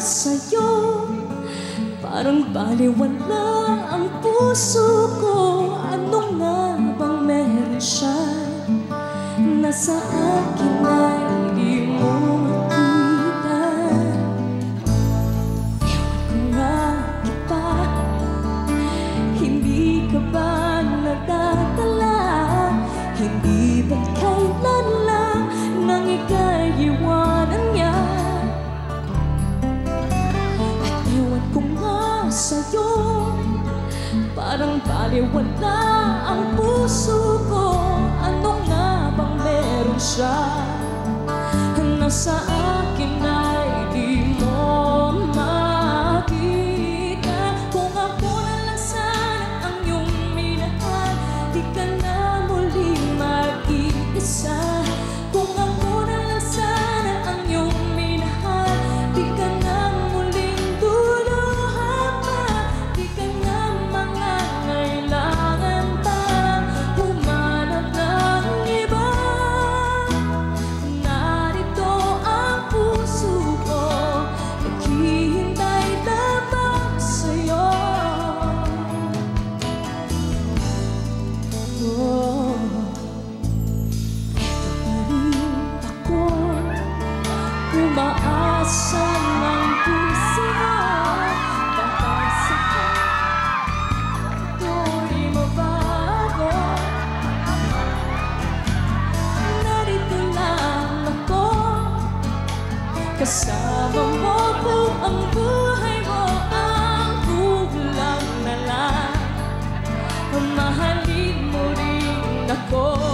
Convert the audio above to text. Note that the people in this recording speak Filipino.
Sa'yo. Parang baliwala ang puso ko. Ano nga bang meron siya? Nasa akin ay di mo makita Ewan ko nga kita. Hindi ka ba nadadala Parang baliwala ang puso ko. Ano nga bang meron siya? Nasa umaasa ng puso para sa ako'y mabago narito lang ako. Kasama mo po ang buhay mo ang kulang na lang. Mahalin mo rin ako.